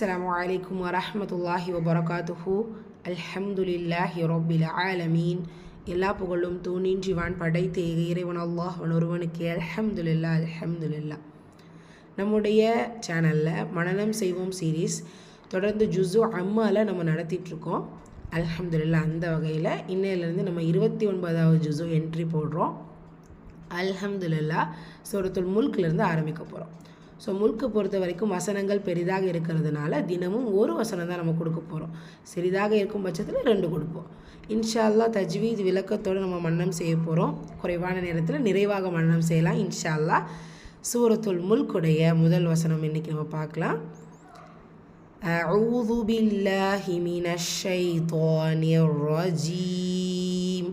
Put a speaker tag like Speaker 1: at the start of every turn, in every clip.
Speaker 1: அஸ்லாம் வலைக்கம் வரமத்துல்லாஹி வபரகாத்துஹு அல்ஹம்துலில்லாஹி ரொபில் ஆலமீன் எல்லா புகழும் தூணின்றிவான் படைத்த இறைவன் அல்லாஹ் ஒருவனுக்கு. அல்ஹம்துலில்லா அல்ஹம்துலில்லா நம்முடைய சேனலில் மனநம் செய்வோம் சீரீஸ் தொடர்ந்து ஜுஸு அம்மாவில் நம்ம நடத்திட்டுருக்கோம். அல்ஹம்துலில்லா அந்த வகையில் இன்னையிலேருந்து நம்ம இருபத்தி ஒன்பதாவது ஜுஸு என்ட்ரி போடுறோம். அல்ஹம்துலில்லா சூரத்துல் முல்க்லேருந்து ஆரம்பிக்க போகிறோம் ஸோ முல்க்கு பொறுத்த வரைக்கும் வசனங்கள் பெரிதாக இருக்கிறதுனால தினமும் ஒரு வசனம் தான் நம்ம கொடுக்க போகிறோம் சிறிதாக இருக்கும் பட்சத்தில் ரெண்டு கொடுப்போம் இன்ஷா அல்லாஹ் தஜ்வீத் விளக்கத்தோடு நம்ம மன்னம் செய்ய போகிறோம் குறைவான நேரத்தில் நிறைவாக மன்னம் செய்யலாம் இன்ஷா அல்லாஹ் சூரத்துல் முல்குடைய முதல் வசனம் இன்றைக்கி நம்ம பார்க்கலாம் أعوذ بالله من الشيطان الرجيم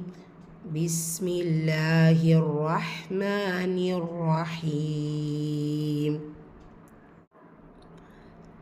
Speaker 1: بسم الله الرحمن الرحيم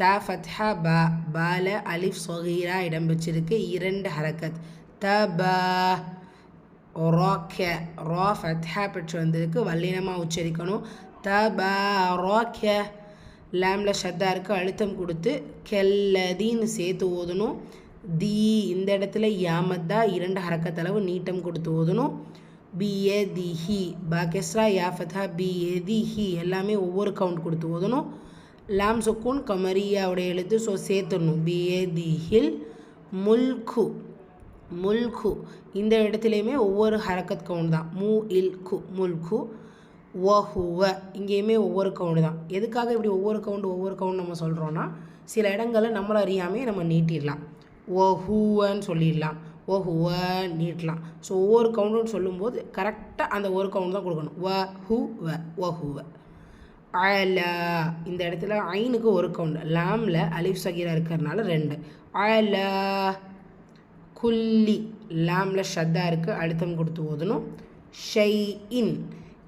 Speaker 1: தா ஃபத்ஹா பா பால அலிஃப் சொகீரா இடம் பெற்றிருக்கு இரண்டு ஹரக்கத். த பா ராக்க ரா ஃபத்ஹா பெற்று வந்திருக்கு. வல்லினமாக உச்சரிக்கணும். த பா ராக்க லேமில் ஷத்தா இருக்கு அழுத்தம் கொடுத்து கெல்லதின்னு சேர்த்து ஓதணும். தி இந்த இடத்துல யாமத்தா இரண்டு ஹரக்கத்தளவு நீட்டம் கொடுத்து ஓதணும். பிஏதிஹி பாகெஸ்ரா யாஃபத்தா ஹி. எல்லாமே ஒவ்வொரு கவுண்ட் கொடுத்து ஓதணும். லாம் சுக்கூன் கமரியாவுடைய எழுத்து ஸோ சேர்த்துடணும். பிஏதிஹில் முல்கு முல்கு. இந்த இடத்துலையுமே ஒவ்வொரு ஹரக்கத் கவுண்ட் தான். மூ இல் கு முல்கு ஒஹுவ இங்கேயுமே ஒவ்வொரு கவுண்டு தான். எதுக்காக இப்படி ஒவ்வொரு கவுண்டு ஒவ்வொரு கவுண்ட் நம்ம சொல்கிறோன்னா சில இடங்களில் நம்மளை அறியாமே நம்ம நீட்டிடலாம். ஓஹூவன்னு சொல்லிடலாம். ஒஹுவ நீட்டலாம். ஸோ ஒவ்வொரு கவுண்டுன்னு சொல்லும்போது கரெக்டாக அந்த ஒரு கவுண்ட் தான் கொடுக்கணும். வ ஹு வ ஒஹுவ அல இந்த இடத்துல ஐனுக்கு ஒரு கவுண்ட் லாமில் அலிஃப் சகீரா இருக்கிறதுனால ரெண்டு. அல குல்லி. லாமில் ஷத்தா இருக்குது அழுத்தம் கொடுத்து ஓதணும். ஷை இன்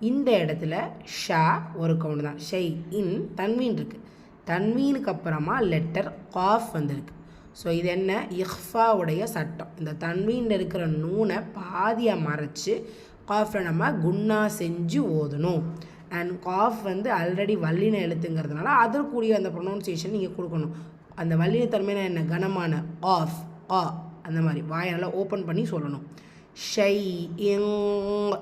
Speaker 1: இந்த இடத்துல ஷா ஒரு கவுண்ட் தான். ஷை இன் தன்வீன் இருக்குது தன்வீனுக்கு அப்புறமா லெட்டர் காஃப் வந்திருக்கு. ஸோ இது என்ன? இஹ்ஃபாவுடைய சட்டம். இந்த தன்வீனில் இருக்கிற நூனை பாதியாக மறைச்சி காஃபில் நம்ம குன்னா செஞ்சு ஓதணும். அண்ட் காஃப் வந்து ஆல்ரெடி வல்லின எழுத்துங்கிறதுனால அதற்குரிய அந்த ப்ரொனவுன்சியேஷன் நீங்கள் கொடுக்கணும். அந்த வல்லின என்ன? கனமான ஆஃப் ஆ அந்த மாதிரி. வாயை ஓப்பன் பண்ணி சொல்லணும். ஷை இங்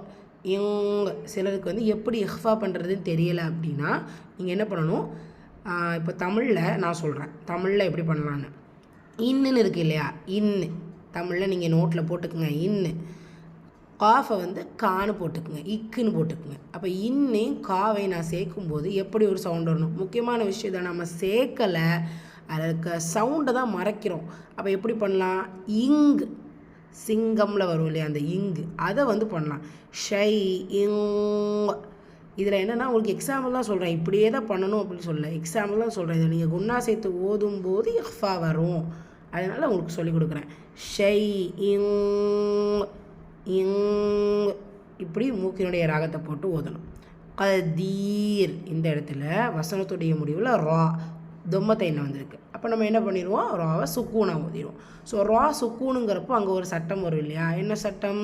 Speaker 1: இங். சிலருக்கு வந்து எப்படி இஹ்ஃபா பண்ணுறதுன்னு தெரியலை அப்படின்னா நீங்கள் என்ன பண்ணணும்? இப்போ தமிழில் நான் சொல்கிறேன் தமிழில் எப்படி பண்ணலான்னு இன்னுன்னு இருக்குது இல்லையா? இன்னு. தமிழில் நீங்கள் நோட்டில் போட்டுக்குங்க. இன்னு. காஃபை வந்து கான்னு போட்டுக்குங்க இக்குன்னு போட்டுக்குங்க. அப்போ இன்னையும் காவை நான் சேர்க்கும்போது எப்படி ஒரு சவுண்ட் வரணும்? முக்கியமான விஷயம் இதை நம்ம சேர்க்கலை அதுக்கு சவுண்டை தான் மறைக்கிறோம். அப்போ எப்படி பண்ணலாம்? இங் சிங்கமில் வரும் இல்லையா அந்த இங்கு. அதை வந்து பண்ணலாம். ஷை இங் இதில் என்னென்னா உங்களுக்கு எக்ஸாம்பிள் தான் சொல்கிறேன் இப்படியே தான் பண்ணணும் அப்படின்னு சொல்ல எக்ஸாம்பிள் தான் சொல்கிறேன் இதை நீங்கள் குன்னா சேர்த்து ஓதும் போது எஃபா வரும். அதனால் உங்களுக்கு சொல்லிக் கொடுக்குறேன். ஷை இங் இங் இப்படி மூக்கினுடைய ராகத்தை போட்டு ஓதணும். கதீர் இந்த இடத்துல வசனத்துடைய முடிவில் ரா தொம்மத்தை என்ன வந்திருக்கு. அப்போ நம்ம என்ன பண்ணிடுவோம்? ராவை சுக்கூனாக ஓதிடுவோம். ஸோ ரா சுக்கூனுங்கிறப்போ அங்கே ஒரு சட்டம் வரும் இல்லையா? என்ன சட்டம்?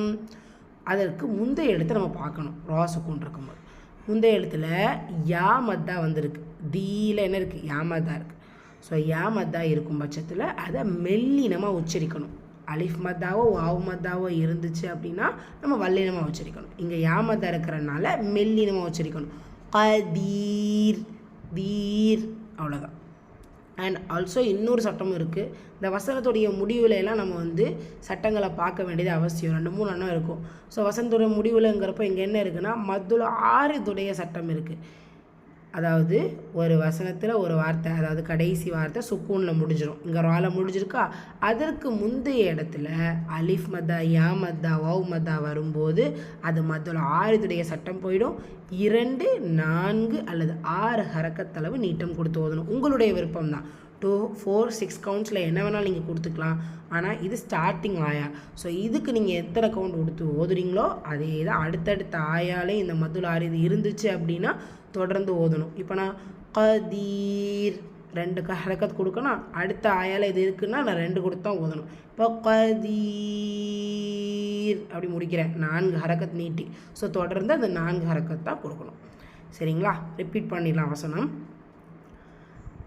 Speaker 1: அதற்கு முந்தைய எழுத்தை நம்ம பார்க்கணும். ரா சுக்கூன் இருக்கும்போது. முந்தைய எழுத்தில் யாமத்தா வந்திருக்கு. தீயில் என்ன இருக்குது யாமத்தா இருக்குது ஸோ யாமத்தா இருக்கும் பட்சத்தில் அதை மெல்லினமாக உச்சரிக்கணும். அலிஃப் மத்தாவோ வாவ் மத்தாவோ இருந்துச்சு அப்படின்னா நம்ம வல்லினமாக உச்சரிக்கணும். இங்கே யாமத்தா இருக்கிறனால மெல்லினமாக உச்சரிக்கணும். கதீர் தீர் அவ்வளோதான் அண்ட் ஆல்சோ இன்னொரு சட்டமும் இருக்குது இந்த வசனத்துடைய முடிவில் எல்லாம் நம்ம வந்து சட்டங்களை பார்க்க வேண்டியது அவசியம். ரெண்டு மூணு எண்ணம் இருக்கும். ஸோ வசனத்துடைய முடிவுலங்கிறப்ப இங்கே என்ன இருக்குன்னா மதுல ஆறுதுடைய சட்டம் இருக்குது அதாவது ஒரு வசனத்தில் ஒரு வார்த்தை அதாவது கடைசி வார்த்தை சுக்கூனில் முடிஞ்சிடும் இங்கே ரால முடிஞ்சிருக்கா? அதற்கு முந்தைய இடத்துல அலிஃப் மதா யா மதா வவ் மதா வரும்போது அது மத்தோட ஆறுதுடைய சட்டம் போயிடும். இரண்டு நான்கு அல்லது ஆறு ஹரக்கத்தளவு நீட்டம் கொடுத்து ஓதணும். உங்களுடைய விருப்பம் தான் டூ ஃபோர் சிக்ஸ் கவுண்ட்ஸில் என்ன வேணாலும் நீங்கள் கொடுத்துக்கலாம். ஆனால் இது ஸ்டார்டிங் ஆயா ஸோ இதுக்கு நீங்கள் எத்தனை கவுண்ட் கொடுத்து ஓதுறீங்களோ அதே தான் அடுத்தடுத்த ஆயாலே இந்த மதுள் ஆறு இது இருந்துச்சு அப்படின்னா தொடர்ந்து ஓதணும். இப்போ நான் கதீர் ரெண்டு ஹரக்கத் கொடுக்கணும் அடுத்த ஆயால் இது இருக்குன்னா நான் ரெண்டு கொடுத்து தான் ஓதணும். இப்போ கதீர் அப்படி முடிக்கிறேன். நான்கு ஹரக்கத் நீட்டி. ஸோ தொடர்ந்து அந்த நான்கு ஹரக்கத் தான் கொடுக்கணும். சரிங்களா? ரிப்பீட் பண்ணிடலாம் வசனம்.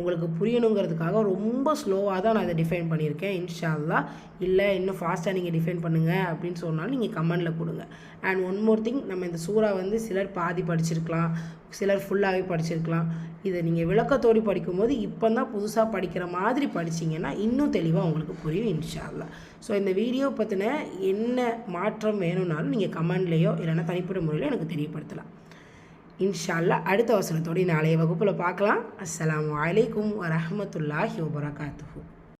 Speaker 1: உங்களுக்கு புரியணுங்கிறதுக்காக ரொம்ப ஸ்லோவாக தான் நான் இதை டிஃபைன் பண்ணியிருக்கேன். இன்ஷால்லா இல்லை இன்னும் ஃபாஸ்ட்டாக நீங்கள் டிஃபைன் பண்ணுங்கள் அப்படின்னு சொன்னாலும் நீங்கள் கமெண்டில் கொடுங்க. அண்ட் ஒன் மோர் திங் நம்ம இந்த சூறா வந்து சிலர் பாதி படிச்சிருக்கலாம் சிலர் ஃபுல்லாகவே படிச்சிருக்கலாம். இதை நீங்கள் விளக்கத்தோடி படிக்கும்போது இப்போ தான் புதுசாக படிக்கிற மாதிரி படிச்சிங்கன்னா இன்னும் தெளிவாக உங்களுக்கு புரியும் இன்ஷால்லா ஸோ இந்த வீடியோ பற்றின என்ன மாற்றம் வேணும்னாலும் நீங்கள் கமெண்ட்லேயோ இல்லைன்னா தனிப்பட்ட முறையில் எனக்கு தெரியப்படுத்தலாம். இன்ஷால்லா அடுத்த வசனத்தோடு நாளைய வகுப்பில் பார்க்கலாம். அஸ்லாம் அலைக்கும் வரமத்துல்லாஹி வபரகாத்துஹு.